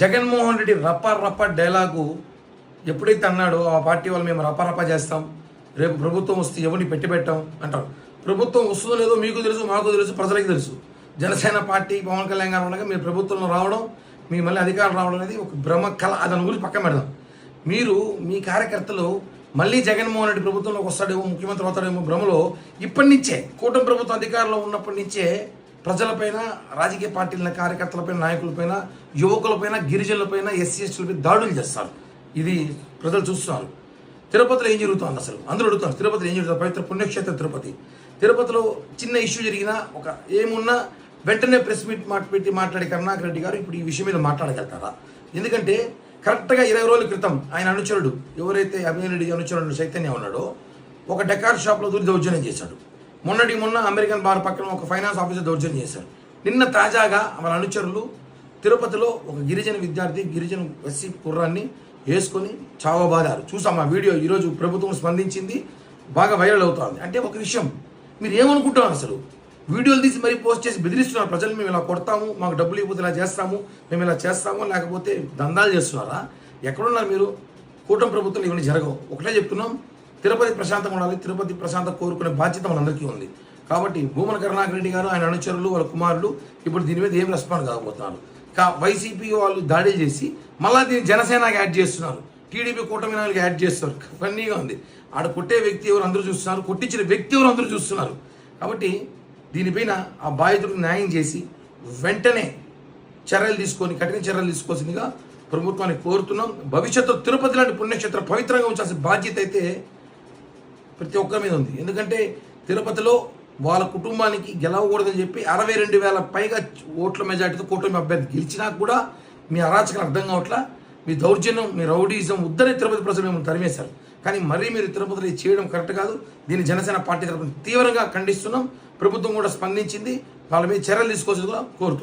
జగన్మోహన్ రెడ్డి రప్ప రప్ప డైలాగు ఎప్పుడైతే అన్నాడో ఆ పార్టీ వాళ్ళు మేము రప్ప రప్ప చేస్తాం రేపు ప్రభుత్వం వస్తే ఎవరిని పెట్టి పెట్టాం అంటారు. ప్రభుత్వం వస్తుందో లేదో మీకు తెలుసు మాకు తెలుసు ప్రజలకు తెలుసు. జనసేన పార్టీ పవన్ కళ్యాణ్ గారు ఉండగా మీరు ప్రభుత్వంలో రావడం మీ మళ్ళీ అధికారం రావడం అనేది ఒక భ్రమ కళ. దాని గురించి పక్కన పెడదాం. మీరు మీ కార్యకర్తలు మళ్ళీ జగన్మోహన్ రెడ్డి ప్రభుత్వంలోకి వస్తాడేమో ముఖ్యమంత్రి అవుతాడేమో భ్రమలో ఇప్పటి నుంచే కూటమి ప్రభుత్వం అధికారంలో ఉన్నప్పటి నుంచే ప్రజలపైన రాజకీయ పార్టీల కార్యకర్తలపైన నాయకులపైన యువకులపైన గిరిజనులపైన ఎస్సీ ఎస్టీలపై దాడులు చేస్తారు. ఇది ప్రజలు చూస్తున్నారు. తిరుపతిలో ఏం జరుగుతుంది అసలు? అందరూ అడుగుతారు తిరుపతిలో ఏం జరుగుతుంది? పవిత్ర పుణ్యక్షేత్రం తిరుపతి. తిరుపతిలో చిన్న ఇష్యూ జరిగినా ఒక ఏమున్నా వెంటనే ప్రెస్ మీట్ మాట పెట్టి మాట్లాడే కరుణాకర్ రెడ్డి గారు ఇప్పుడు ఈ విషయం మీద మాట్లాడగలుగుతారా? ఎందుకంటే కరెక్ట్గా ఇరవై రోజుల క్రితం ఆయన అనుచరుడు ఎవరైతే అభినరెడ్డి అనుచరుడు చైతన్య ఉన్నాడో ఒక డెకార్ షాప్లో దూరి దౌర్జన్యం చేశాడు. మొన్నటి మొన్న అమెరికన్ బార్ పక్కన ఒక ఫైనాన్స్ ఆఫీసర్ దౌర్జన్యం చేశారు. నిన్న తాజాగా వాళ్ళ అనుచరులు తిరుపతిలో ఒక గిరిజన విద్యార్థి గిరిజన ఎస్సీ కుర్రాన్ని వేసుకొని చావబాదారు చూసాం ఆ వీడియో. ఈరోజు ప్రభుత్వం స్పందించింది. బాగా వైరల్ అవుతోంది. అంటే ఒక విషయం. మీరు ఏమనుకుంటున్నారు అసలు? వీడియోలు తీసి మరీ పోస్ట్ చేసి బెదిరిస్తున్నారు. ప్రజలు మేము ఇలా కొడతాము మాకు డబ్బులు ఇవ్వదు ఇలా చేస్తాము మేము ఇలా చేస్తాము లేకపోతే దందాలు చేస్తున్నారా? ఎక్కడున్నారు మీరు? కూటమి ప్రభుత్వం ఇవన్నీ జరగవు. ఒకటే చెప్తున్నాం. తిరుపతి ప్రశాంతంగా ఉండాలి తిరుపతి ప్రశాంతం కోరుకునే బాధ్యత మనందరికీ ఉంది. కాబట్టి భూమన కరుణాకర్ రెడ్డి గారు ఆయన అనుచరులు వాళ్ళ కుమారులు ఇప్పుడు దీని మీద ఏం రెస్పాండ్ కాకపోతున్నారు. కా వైసీపీ వాళ్ళు దాడి చేసి మళ్ళీ దీన్ని జనసేనకి యాడ్ చేస్తున్నారు. టీడీపీ కూటమి నాయకులకు యాడ్ చేస్తారు ఫన్నీగా ఉంది. ఆడ కొట్టే వ్యక్తి ఎవరు అందరూ చూస్తున్నారు. కొట్టించిన వ్యక్తి ఎవరు అందరూ చూస్తున్నారు. కాబట్టి దీనిపైన ఆ బాధితుడికి న్యాయం చేసి వెంటనే చర్యలు తీసుకొని కఠిన చర్యలు తీసుకోవాల్సిందిగా ప్రభుత్వాన్ని కోరుతున్నాం. భవిష్యత్తు తిరుపతి లాంటి పుణ్యక్షేత్రం పవిత్రంగా ఉంచాల్సిన బాధ్యత అయితే ప్రతి ఒక్కరి మీద ఉంది. ఎందుకంటే తిరుపతిలో వాళ్ళ కుటుంబానికి గెలవకూడదని చెప్పి అరవై రెండు వేల పైగా ఓట్ల మెజార్టీతో కూటమి అభ్యర్థి గెలిచినా కూడా మీ అరాచకం అర్థం కావట్లా మీ దౌర్జన్యం మీ రౌడీజం ఉద్దరే తిరుపతి ప్రజలు మిమ్మల్ని తరిమేశారు. కానీ మరీ మీరు తిరుపతిలో చేయడం కరెక్ట్ కాదు. దీన్ని జనసేన పార్టీ తరఫున తీవ్రంగా ఖండిస్తున్నాం. ప్రభుత్వం కూడా స్పందించింది. వాళ్ళ మీద చర్యలు తీసుకోవాల్సిందిగా కోరుతున్నాం.